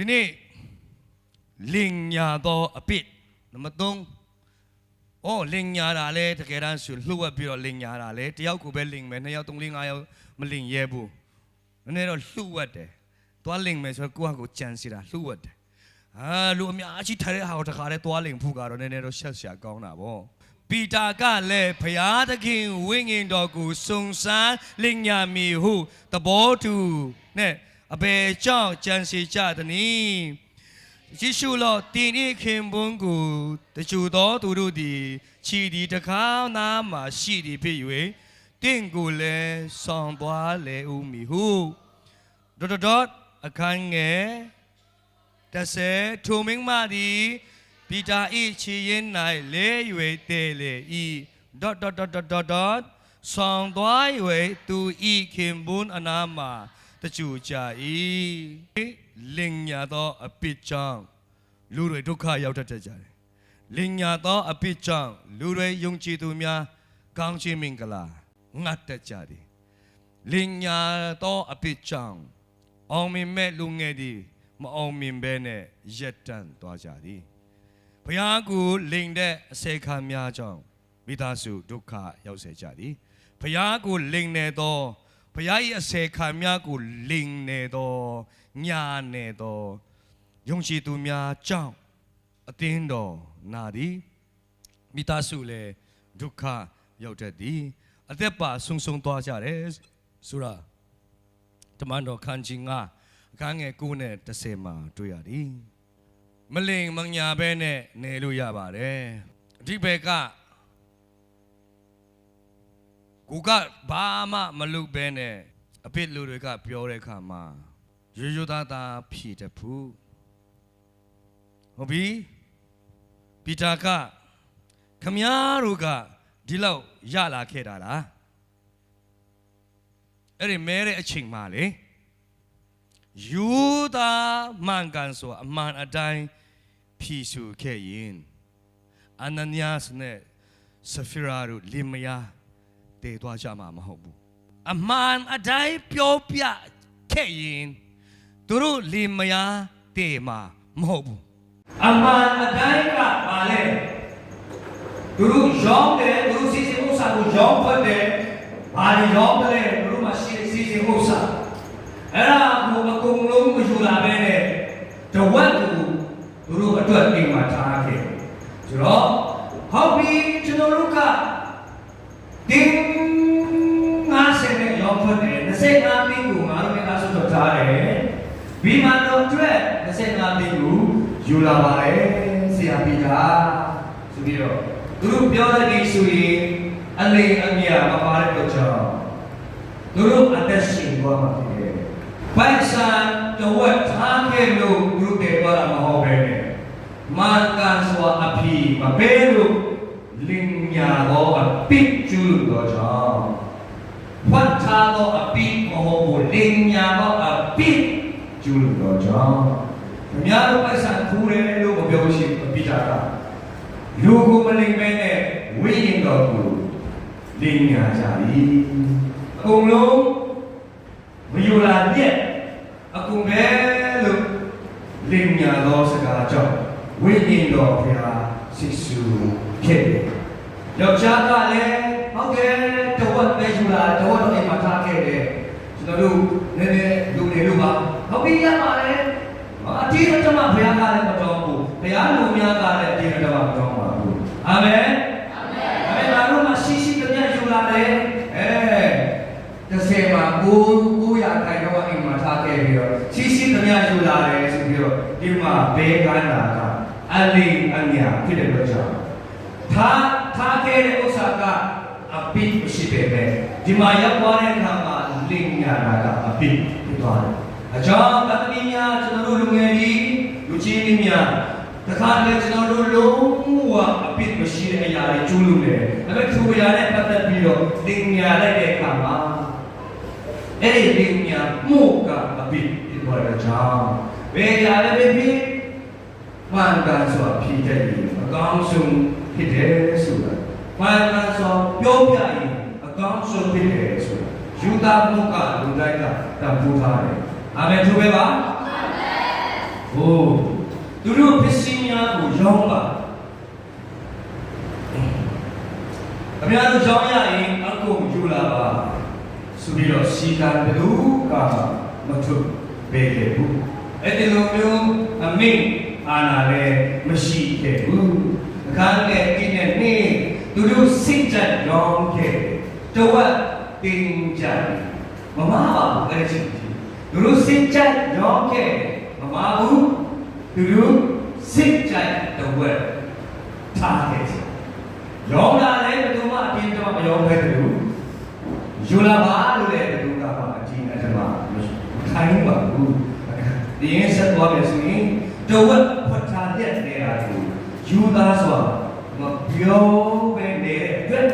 ဒီနေ့လင်ညာသောအပစ်နံပါတ်3အော်လင်ညာတာလဲတကယ်တမ်းဆိုလှုပ်ဝက်ပြီးတော့လင်ညာတာလဲတယောက်ကိုပဲလင်မယ်နှစ်ယောက်သုံးလေးငါးယောက်မလင်ရဲဘူးနည်းနည်းတော့လှုပ်ဝက်တယ်သွားလင်မယ်ဆိုတော့ကိုယ့်ဟာကိုယ်ကြံစီတာလှုပ်ဝက်တယ်အာလူအများကြီးထားတဲ့ဟာကိုတခါတည်းသွားလင်ဖို့ကတော့နည်းနည်းတော့ရှက်ရှာကောင်းတာဗောပီတာကလည်းဖျားသခင်ဝိညာဉ်တော်ကိုစုံစမ်းလင်ညာမီဟုသဘောတူနဲ့ အဘယ်ကြောင့်ကြံစီကြသနည်းယေရှုလောတင်ဤခင်ပွန်းကိုတချူသောသူတို့သည်ခြီဒီတကားနာမှရှိသည်ဖြစ်၍တင့်ကိုလည်းဆောင်သွားလေဦးမည်ဟုဒတ်ဒတ်အခန်းငယ်တဆေထိုမင်းမသည်ပီတာဤခြေရင်၌လဲ၍တဲလေဤဒတ်ဒတ်ဒတ်ဒတ်ဒတ်ဒတ်ဆောင်သွား၍သူဤခင်ပွန်းအနာမှ တချူကြ၏လင်ညာသောအပစ်ကြောင့်လူတွေဒုက္ခရောက်တတ်ကြတယ်လင်ညာသောအပစ်ကြောင့်လူတွေယုံကြည်သူများကောင်းချီးမင်္ဂလာငတ်တတ်ကြတယ်လင်ညာသောအပစ်ကြောင့်အောင်မြင်မဲ့လူငယ်တွေမအောင်မြင်ဘဲနဲ့ရက်တန့်သွားကြသည်ဘုရားကိုလိန်တဲ့အစေခံများကြောင့်မိသားစုဒုက္ခရောက်စေကြသည်ဘုရားကိုလိန်နေသော ဘုရား၏အစေခံများကိုလိန်နေသောညာနေသောယုံကြည်သူများကြောင့်အသင်းတော်နာသည်မိသားစုလည်းဒုက္ခရောက်တတ်သည်အသက်ပါဆုံဆုံသွားကြတယ်ဆိုတာတမန်တော်ခန်းကြီးငါအခန်းငယ်9နဲ့10မှာတွေ့ရသည်မလိန်မညာဘဲနဲ့နေလို့ရပါတယ်အဓိပ္ပာယ်က ကိုကဘာမှမလုပ်ဘဲနဲ့အပြစ်လူတွေကပြောတဲ့အခါမှာရိုးရိုးသားသားဖြေတတ်ဘူးဟုတ်ပြီပီတာကခမည်းတော်ကဒီလောက်ရလာခဲ့တာလားအဲ့ဒီမဲတဲ့အချိန်မှလေယူသာမန်ကန်ဆိုအမှန်အတိုင်းဖြီစုခဲ့ရင်အနနီယတ်နဲ့ဆဖီရာတို့လင်မယား တည်သွားကြမှာမဟုတ်ဘူးအမှန်အတိုင်းပြောပြခဲ့ရင်သူတို့လင်မယားတည်မှာမဟုတ်ဘူးအမှန်အတိုင်းကပါလေသူတို့ရောင်းတယ်သူတို့စီစဉ်ဥစ္စာကိုရောင်းဖတ်တယ်ဘာတွေရောင်းတယ်သူတို့မှရှိတဲ့စီစဉ်ဥစ္စာအဲ့ဒါကိုအကုန်လုံးမယူလာပဲနဲ့တဝက်ကိုသူတို့အတွက်အိမ်မှာထားခဲ့ဆိုတော့ဟုတ်ပြီကျွန်တော်တို့က တင်း90နဲ့ရောင်းဖတ်တယ်25မိကိုငါတို့ကဆိုတော့ထားတယ်ဘီမန်တော်အတွက်25မိကိုယူလာပါတယ်ဆရာပီတာဆိုပြီးတော့သူတို့ပြောတဲ့ဒီဆိုရင်အလေးအမြတ်မပါတဲ့တော့ကြောင့်သူတို့အသက်ရှင်သွားမှာဖြစ်တယ်။ပိုင်ဆိုင်တော့ဝတ်ထားခဲ့လို့သူတို့တယ်သွားတာမဟုတ်ပဲနဲ့မာကန်စွာအဖီမပဲလို့ လင်ညာတော့အပိကျူလို့တော့ကြောင့်ဖတ်ထားတော့အပိမဟုတ်ဘူးလင်ညာတော့အပိကျူလို့တော့ကြောင့်။အများတို့ပိုက်ဆံခူးတယ်လို့မပြောရှိဘူးပိတာကလူကိုမလိမ့်မဲနဲ့ဝိညာဉ်တော်ကိုလိမ့်ညာကြပြီ။အကုန်လုံးမယူလာညက်အကုန်ပဲလို့လိမ့်ညာသောစကားကြောင့်ဝိညာဉ်တော်ဖျားစိတ်ဆူ ဖြစ်တယ်။ယောက်ျားကလည်းဟုတ်ကဲ့တဝက်ပဲယူလာတဝက်တော့အိမ်မှာထားခဲ့တယ်။ကျွန်တော်တို့နည်းနည်းလူနေလို့ပါ။ဟုတ်ပြီရပါတယ်။အတိအကျမဘုရားကလည်းမတော်ဘူးဘုရားလူများကလည်းအတိအကျမမတော်ပါဘူးအာမင်အာမင်အာမင်ငါတို့မှာရှိရှိတည်းယူလာတယ်အဲတစ်ဆယ်မှာကိုကိုရခိုင်တော့အိမ်မှာထားခဲ့ပြီးတော့ရှိရှိတည်းယူလာတယ်ဆိုပြီးတော့ဒီမှာဘေးကန်းတာကအလေးအမြဖြစ်တဲ့အတွက်ကြောင့် ထားထားခဲ့တဲ့ဥစ္စာကအပိမရှိပေမဲ့ဒီမှာရောက်သွားတဲ့အခါမှာလင်ညာတာကအပိဖြစ်သွားတယ်အကြောင်းတသမီးများကျွန်တော်တို့လူငယ်ကြီးလူကြီးကြီးများတခါတည်းကျွန်တော်တို့လုံးဝအပြစ်မရှိတဲ့အရာတွေကျူးလွန်တယ်။ဒါပေမဲ့သူရာနဲ့ပတ်သက်ပြီးတော့တင်ညာလိုက်တဲ့အခါမှာအဲ့ဒီတင်ညာမှုကအပြစ်ဖြစ်သွားတဲ့ကြောင့်ဘယ်ရာလည်းပဲဖြစ်မှန်ကန်စွာဖြစ်တဲ့ရင်အကောင်းဆုံး ဖြစ်တယ်ဆိုတာမှန်ကန်စွာပြောပြရင်အကောင်းဆုံးဖြစ်တယ်ဆိုတာယူသားမှုကလူတိုင်းကတန်ဖိုးထားတယ်အာမင်သူပဲပါအာမင်ဟိုသူတို့ပစ္စည်းများကိုရောင်းပါအများတို့ကြောင်းရရင်အကုန်ယူလာပါဆိုပြီးတော့စီကံဘယ်သူကမထုတ်ပေးခဲ့ဘူးအဲ့ဒီလိုမျိုးအမိန့်အာဏာလည်းမရှိခဲ့ဘူး အခန်းနဲ့ဒီနဲ့နေ့သူတို့စိတ်ကြံရောင်းခဲ့တဝက်တင်ကြတယ်မမပါဘူးအဲ့ဒီသူတို့စိတ်ကြံရောင်းခဲ့မမဘူးသူတို့စိတ်ကြံတဝက်ထားခဲ့တယ်ယောဂလာလည်းဘယ်သူမှအပြင်းတော့မယောခဲတယ်လို့ယူလာပါလို့လည်းဘယ်သူကမှအကြီးအကျယ်မှမရှိခိုင်းပါဘူးဒီရင်ဆက်သွားမယ်ဆိုရင်တဝက်ဖွက်ထားတဲ့နေတာကို ယူသားစွာမပြောဘဲနေတဲ့အတွက်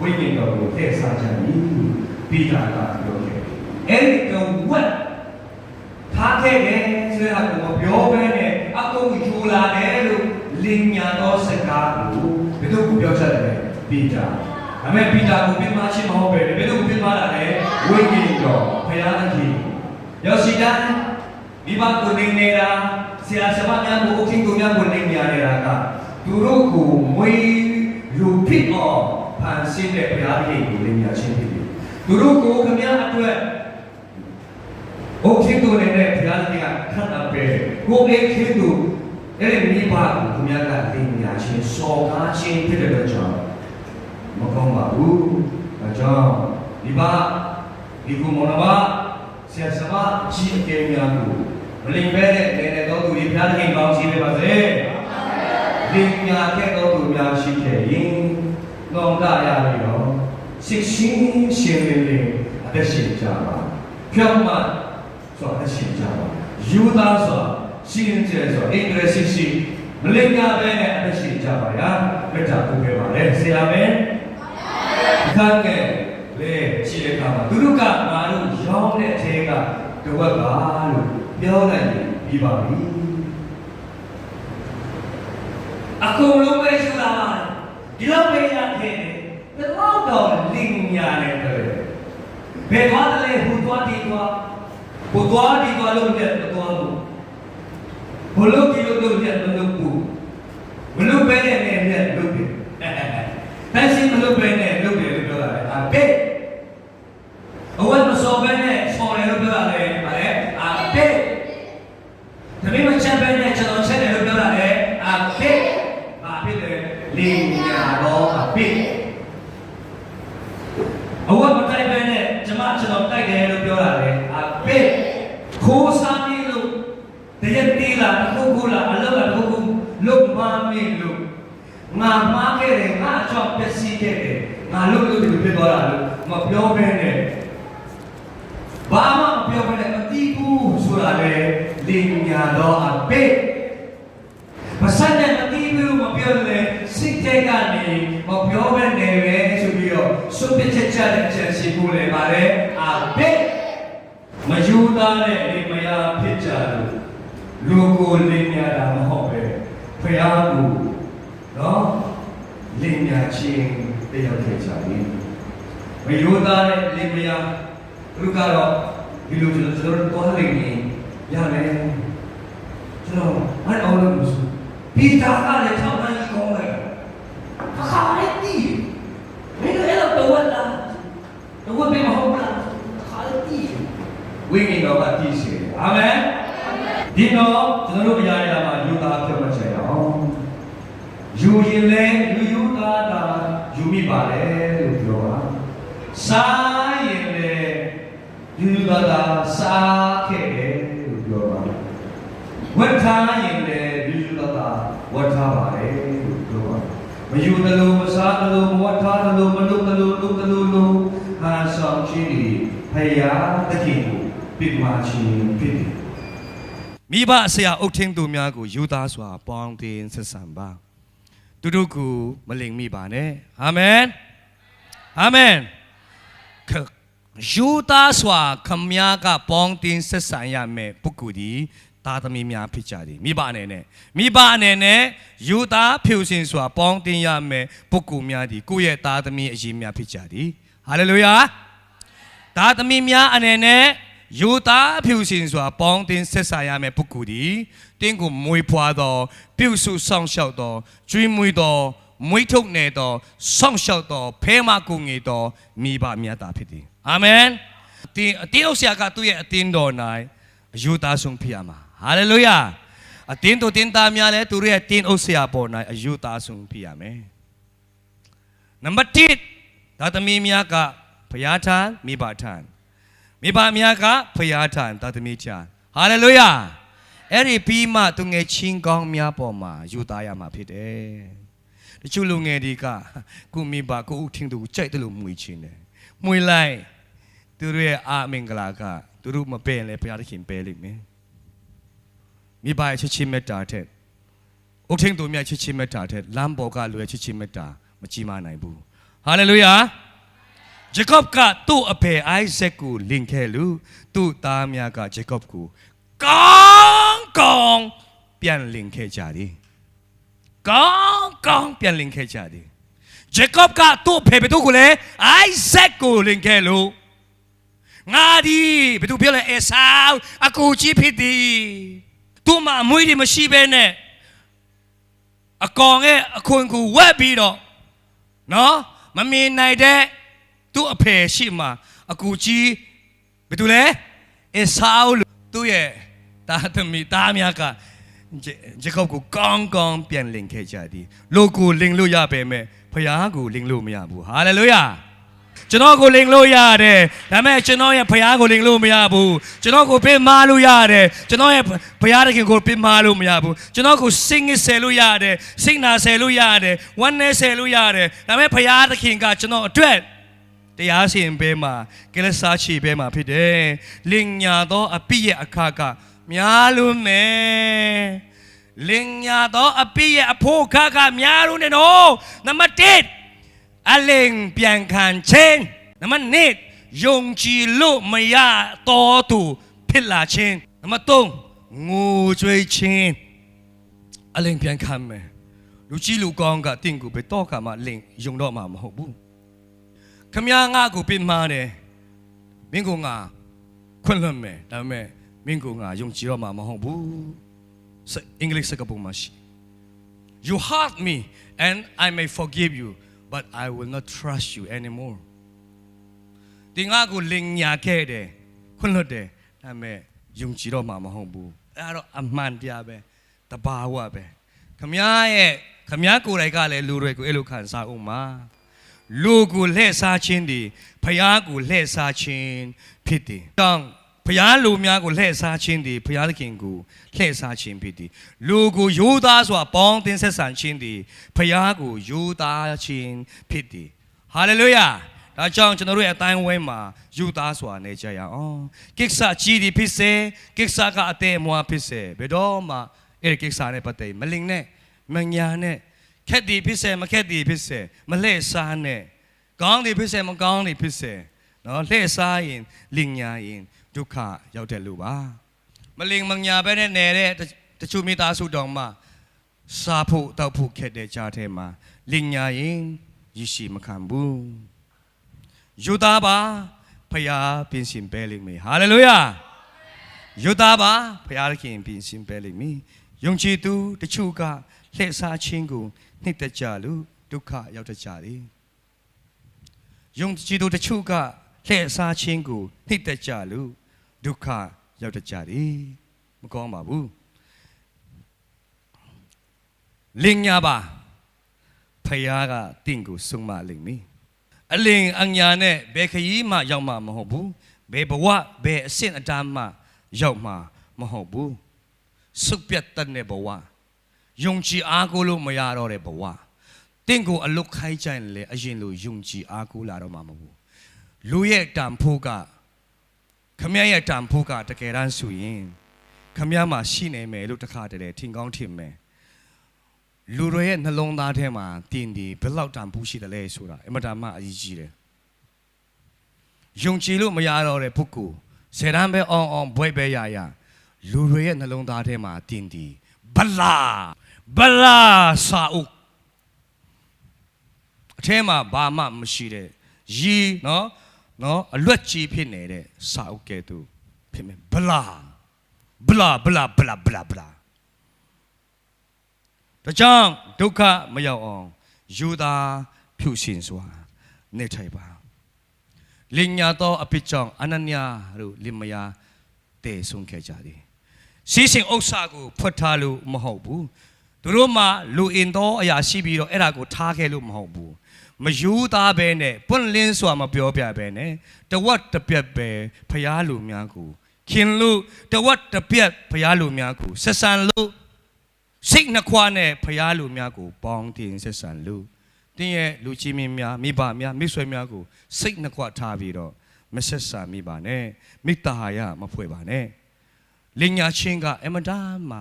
ဝိညာဉ်တော်ကိုထည့်စားချင်ပြီပိတာကပြောခဲ့အဲ့ဒီတဝက်ထားခဲ့တယ်ဆိုရတော့မပြောဘဲနဲ့အကုန်ယူလာတယ်လို့လင်ညာသောစကားကိုဘယ်သူကပြောချင်တယ်ပိတာအမေပိတာကိုပြင်မရှိမဟုတ်ပဲဘယ်သူပြင်ပါလာလဲဝိညာဉ်တော်ဘုရားသခင်ယောစီတန်မိဘကိုနေနေတာဆရာစမများကိုအချင်းကိုများကိုနေနေရတာက သူတို့ကိုမွေးလူဖြစ်အောင်ဖန်ဆင်းတဲ့ဘုရားသခင်ကိုလည်းမြတ်ရှင်ဖြစ်တယ်။သူတို့ကိုခမည်းအတွက်ဘုခင်တို့လည်းဘုရားသခင်ကခတ်တာပဲ။ကိုယ်ခင်တို့အဲ့ဒီမိဘကိုခမည်းကသင်မြတ်ရှင်စော်ကားခြင်းဖြစ်တဲ့အတွက်ကြောင့်မကောင်းပါဘူး။ဒါကြောင့်ဒီပါဒီကုမောနဘာဆရာသမားကြီးအကယ်များကိုမလိမ့်ပဲတဲ့နေနေတော်သူဘုရားသခင်ကောင်းချီးပေးပါစေ။ ဒီညာခဲ့တော့သူများရှိခဲ့ရင်တော့ကရပြီတော့စိတ်ရှင်းရှင်းလင်းလင်းအသက်ရှင်ကြပါ။ဖြောင်းမှဆိုတော့အရှိကြပါယူသားဆိုရှင်းကျဲဆိုအင်္ဂလိပ်ရှိရှိမလင်္ကာပဲနဲ့အရှိကြပါရမေတ္တာပို့ခဲ့ပါလေဆရာမဲခါကဲလေရှိတဲ့အခါမှာသူတို့ကငါတို့ရောင်းတဲ့အထဲကတဝက်ပါလို့ပြောလိုက်ရင်ပြီးပါပြီ အကုန်လုံးပဲယူလာပါဒီလောက်ပဲရခဲ့တယ်ဘယ်တော့တော့လင်ညာနဲ့တယ်ဘယ်သွားတယ်လဲဟိုသွားဒီသွားကိုသွားဒီသွားလို့ပြတ်မသွားဘူးဘလို့ဒီလိုလို့ပြတ်မလို့ဘူးမလို့ပဲနဲ့နဲ့နဲ့လုပ်တယ်တန်းစီမလို့ပဲနဲ့လုပ်တယ်လို့ပြောတာလေအပေအဝတ်မစော်ပဲနဲ့ဆော်တယ်လို့ပြောတာလေဗါလေအပေတမီးမချက်ပဲနဲ့ကျွန်တော်ချက်တယ်လို့ပြောတာလေအပေဘာဖြစ်လဲလင်းညာတော့အပေအဝတ်မတိုက်ပဲနဲ့ကျမကျွန်တော်တိုက်တယ်လို့ပြောတာလေအပေခိုးစားနေလို့တရက်တေးလာတစ်ခုခုလာအလုပ်လာတစ်ခုခုလုပ်မမင်းလို့ငါမှားခဲ့တယ်ငါအချောက်ပျက်စီးခဲ့တယ်ငါလုပ်လို့ဒီလိုဖြစ်သွားတာလို့မပြောဘဲနဲ့ဘာမှမပြောဘဲနဲ့မတီးဘူးဆိုတာလေ လင်ညာတော့အပေမဆန်တဲ့မတီးဘူးမပြောလေစိတ်ထဲကနေမပြောဘဲနဲ့ပဲဆိုပြီးတော့စွန့်ပစ်ချက်ချတဲ့အချက်ရှိဖို့လေပါလေအပေမယူသားတဲ့အိမ်မယာဖြစ်ကြလို့လူကိုလင်းညာတာမဟုတ်ပဲဖယားကိုနော်လင်းညာချင်းတယောက်ဖြစ်ကြတယ်မယူသားတဲ့လင်းမယာလူကတော့ဒီလိုကျွန်တော်တို့သွားလိမ့်မယ် ရတယ်ကျွန်တော်အဲ့အောင်လို့ဆိုပြီးတာကလည်းထောက်ပံ့ကောင်းလိုက်ခါရည်တီးမင်းတို့အဲ့လိုတော့လာတော့ဘယ်မှာဟုတ်လားခါရည်တီးဝိညာဉ်တော်ကတည်ရှိတယ်အာမင်ဒီတော့ကျွန်တော်တို့အရာရာမှာယူသားပြောမှချင်အောင်ယူရင်လဲယူယူသားတာယူမိပါလေလို့ပြောတာစားရင်လဲယူယူသားတာစားခဲ့တယ်လို့ပြောတာ ဝတ်ထားရင်လဲယူယူသားတာဝတ်ထားပါလေလို့ပြောတာမယူတယ်လို့မစားတယ်လို့မဝတ်ထားတယ်လို့မလုပ်တယ်လို့လုပ်တယ်လို့လို့ဟာဆောင်ခြင်းဒီဖယားတခင်ကိုပြစ်မှာချင်းဖြစ်တယ်မိဘဆရာအုပ်ထင်းသူများကိုယူသားစွာပေါင်းတင်ဆက်ဆံပါသူတို့ကိုမလိမ်မိပါနဲ့အာမင်အာမင်ခယူသားစွာခမည်းကပေါင်းတင်ဆက်ဆံရမယ်ပုဂ္ဂိုလ်ဒီ သားသမီးများဖြစ်ကြတယ်မိဘအနေနဲ့မိဘအနေနဲ့ယူသားဖြူစင်စွာပေါင်းတင်ရမယ်ပုဂ္ဂိုလ်များဒီကိုယ့်ရဲ့သားသမီးအရေးများဖြစ်ကြတယ်ဟာလေလုယာသားသမီးများအနေနဲ့ယူသားဖြူစင်စွာပေါင်းတင်ဆက်ဆာရမယ်ပုဂ္ဂိုလ်ဒီတင်းကိုမွေးဖွားသော ပြုစုဆောင်ရှောက်သောကျွေးမွေးသောမွေးထုတ်နေသောဆောင်ရှောက်သောဖဲမကုငေသောမိဘမြတ်တာဖြစ်သည်အာမင်တင်းအတင်းဥစ္စာကသူ့ရဲ့အတင်းတော်၌အယူသားဆုံးဖြစ်ရမှာ ဟာလေလုယာအတင်းတို့တင်းသားများလဲသူတို့ရဲ့တင်းဥစ္စာပေါ်၌အယူသားဆုံးဖြစ်ရမယ်နံပါတ်1ဒါသမီးများကဘုရားထံမိဘထံမိဘများကဖယားထံတသမီးချာဟာလေလုယာအဲ့ဒီပြီးမှသူငယ်ချင်းကောင်းများပေါ်မှာယူသားရမှာဖြစ်တယ်တချို့လူငယ်တွေကကိုမိဘကိုဦးထင်းသူကိုကြိုက်တယ်လို့မွေချင်းတယ်မွေလိုက်သူတို့ရဲ့အာမင်္ဂလာကသူတို့မပယ်လဲဘုရားသခင်ပယ်လိမ့်မယ် မိဘရဲ့ချစ်ချင်းမေတ္တာတဲ့ဦးထင်းသူမြတ်ချစ်ချင်းမေတ္တာတဲ့လမ်းပေါ်ကလူရဲ့ချစ်ချင်းမေတ္တာမကြီးမနိုင်ဘူးဟာလေလုယာဂျေကော့ကသူ့အဖေအိုက်ဇက်ကိုလင်ခဲ့လူသူ့သားများကဂျေကော့ကိုကောင်းကောင်းပြန်လင်ခဲ့ကြတယ်ကောင်းကောင်းပြန်လင်ခဲ့ကြတယ်ဂျေကော့ကသူ့အဖေဘယ်သူကိုလဲအိုက်ဇက်ကိုလင်ခဲ့လို့ငါဒီဘယ်သူပြောလဲအဆောအကူကြီးဖြစ်သည် သူ့မှာအမွေးတွေမရှိဘဲနဲ့အကောင်ရဲ့အခွင့်ကိုဝက်ပြီးတော့နော်မမြင်နိုင်တဲ့သူ့အဖေရှိမှအကူကြီးဘယ်သူလဲအဆောလို့သူ့ရဲ့တာသမီသားများကဂျေဂျေကောက်ကိုကောင်းကောင်းပြန်လင်ခဲ့ကြသည်လူကိုလင်လို့ရပေမဲ့ဖယားကိုလင်လို့မရဘူးဟာလေလုယာ ကျွန်တော်ကိုလင်လို့ရတယ်ဒါပေမဲ့ကျွန်တော်ရဲ့ဖယားကိုလင်လို့မရဘူးကျွန်တော်ကိုပင်မာလို့ရတယ်ကျွန်တော်ရဲ့ဖယားတခင်ကိုပင်မာလို့မရဘူးကျွန်တော်ကိုစိတ်ငစ်ဆယ်လို့ရတယ်စိတ်နာဆယ်လို့ရတယ်ဝမ်းနည်းဆယ်လို့ရတယ်ဒါပေမဲ့ဖယားတခင်ကကျွန်တော်အတွက်တရားစီရင်ဘဲမှာကလစားချီဘဲမှာဖြစ်တယ်။လင်ညာသောအပိရဲ့အခါကများလို့မယ်။လင်ညာသောအပိရဲ့အဖို့ခါကများလို့နေနော်။နံပါတ်1 အလင်ပြန်ခံခြင်းနံပါတ်2ယုံကြည်လို့မရတော်သူဖြစ်လာခြင်းနံပါတ်3ငိုကြွေးခြင်းအလင်ပြန်ခံမယ်လူကြီးလူကောင်းကတင့်ကိုဘယ်တော့မှလင်ယုံတော့မှာမဟုတ်ဘူးခမည်းငါကိုပြင်မာတယ်မင်းကငါခွင့်လွှတ်မယ်ဒါပေမဲ့မင်းကငါယုံကြည်တော့မှာမဟုတ်ဘူးစအင်္ဂလိပ်စကားပုံမှာရှိ You hurt me and I may forgive you but I will not trust you anymore ဒီငါကိုလင်ညာခဲ့တယ်ခွင့်လွှတ်တယ်ဒါပေမဲ့ယုံကြည်တော့မှာမဟုတ်ဘူးအဲ့ဒါတော့အမှန်တရားပဲတဘာဝပဲခမည်းရဲ့ခမည်းကိုယ်တိုင်ကလည်းလူတွေကိုအဲ့လိုခံစားအောင်မှာလူကိုလှည့်စားခြင်းဒီဖျားကိုလှည့်စားခြင်းဖြစ်တယ်။တောင်း ဖျားလူများကိုလှည့်စားခြင်းဒီဖျားသခင်ကိုလှည့်စားခြင်းဖြစ်တယ်။လူကိုယူသားစွာပေါင်းတင်ဆက်ဆံခြင်းဒီဖျားကိုယူသားခြင်းဖြစ်တယ်။ဟာလေလုယာ။ဒါကြောင့်ကျွန်တော်တို့ရဲ့အတိုင်းဝဲမှာယူသားစွာနေကြရအောင်။ကိစ္စကြီးဒီဖြစ်စေကိစ္စကအသေးအမွားဖြစ်စေဘယ်တော့မှအဲ့ဒီကိစ္စနဲ့ပတ်သက်မလင်နဲ့မညာနဲ့ခက်ဒီဖြစ်စေမခက်ဒီဖြစ်စေမလှည့်စားနဲ့ကောင်းဒီဖြစ်စေမကောင်းဒီဖြစ်စေနော်လှည့်စားရင်လင်ညာရင် ဒုက္ခရောက်တဲ့လူပါမလင်မညာပဲနဲ့နေတဲ့တတချို့မိသားစုတော်မှာစားဖို့တောက်ဖို့ခက်တဲ့ကြားထဲမှာလင်ညာရင်ရရှိမခံဘူးယူသားပါဖယားပြင်ဆင်ပေးလိမ့်မယ်ဟာလေလုယာယူသားပါဖယားသခင်ပြင်ဆင်ပေးလိမ့်မည်ယုံကြည်သူတချို့ကလှည့်စားခြင်းကိုနှိမ့်သက်ကြလို့ဒုက္ခရောက်တတ်ကြတယ်။ယုံကြည်သူတချို့ကလှည့်စားခြင်းကိုနှိမ့်သက်ကြလို့ ဒုက္ခရောက်တတ်ကြတယ်။မကောင်းပါဘူး။လင်ညာပါဖယားကတင့်ကိုဆုံးမလိမ့်မည်။အလင်အညာနဲ့ဘယ်ခရီးမှရောက်မှာမဟုတ်ဘူး။ဘယ်ဘဝဘယ်အဆင့်အတန်းမှရောက်မှာမဟုတ်ဘူး။စုပ်ပြတ်တဲ့ဘဝ။ယုံကြည်အားကိုးလို့မရတော့တဲ့ဘဝတင့်ကိုအလုတ်ခိုင်းကြရင်လေအရင်လိုယုံကြည်အားကိုးလာတော့မှာမဟုတ်ဘူးလူရဲ့တန်ဖိုးက ခမရရဲ့တန်ဖိုးကတကယ်တမ်းဆိုရင်ခမရမှာရှိနေမယ်လို့တခါတည်းထင်ကောင်းထင်မယ်လူတွေရဲ့နှလုံးသားထဲမှာတင်ဒီဘယ်လောက်တန်ဖိုးရှိတယ်လဲဆိုတာအင်မတန်မှအရေးကြီးတယ်ယုံကြည်လို့မရတော့တဲ့ပုဂ္ဂိုလ်ဇေရန်ပဲအောင်အောင်ဘွဲ့ပဲရရလူတွေရဲ့နှလုံးသားထဲမှာတင်ဒီဘလာဘလာစာအုပ်အထဲမှာဘာမှမရှိတဲ့ရီနော် နော်အလွတ်ကြီးဖြစ်နေတဲ့စာအုပ်ကဲ့သို့ဖြစ်မယ်ဗလာဗလာဗလာဗလာဗလာဗလာဒါကြောင့်ဒုက္ခမရောက်အောင်ယူသာဖြူရှင်စွာနေထိုင်ပါလင်ညာတော့အပိကြောင့်အနညာတို့လင်မယာတည်ဆုံးခဲ့ကြသည်စီးစင်ဥစ္စာကိုဖွက်ထားလို့မဟုတ်ဘူးသူတို့မှလူအင်သောအရာရှိပြီးတော့အဲ့ဒါကိုထားခဲ့လို့မဟုတ်ဘူး မယူသားပဲနဲ့ပွင့်လင်းစွာမပြောပြပဲနဲ့တဝတ်တပြက်ပဲဖျားလူများကိုခင်လို့တဝတ်တပြက်ဖျားလူများကိုဆက်ဆံလို့စိတ်နှခွာနဲ့ဖရားလူများကိုပေါင်းတင်ဆက်ဆံလူတင်းရဲ့လူကြီးမင်းများမိဘများမိတ်ဆွေများကိုစိတ်နှခွထားပြီးတော့မဆက်ဆံမိပါနဲ့မိတ္တဟာယမဖွဲ့ပါနဲ့လင်ညာချင်းကအမတားမှ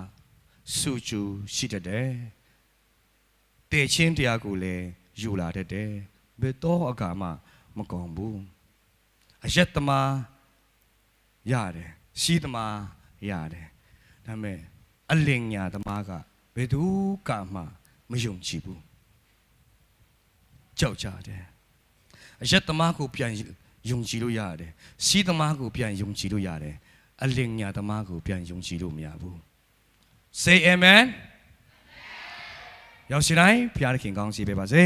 စူကျူရှိတတ်တယ်တေချင်းတရားကိုလည်း ယူလာတတ်တယ်ဘယ်တော့အကမှမကောင်းဘူးအယက်သမားရတယ်ရှိသမားရတယ်ဒါပေမဲ့အလင်ညာသမားကဘယ်သူကမှမယုံကြည်ဘူးကြောက်ကြတယ်အရက်သမားကိုပြန်ယုံကြည်လို့ရတယ်စီးသမားကိုပြန်ယုံကြည်လို့ရတယ်အလင်ညာသမားကိုပြန်ယုံကြည်လို့မရဘူး say amen ရောက်စီတိုင်းဖျားခင်ကောင်းစီပေးပါစေ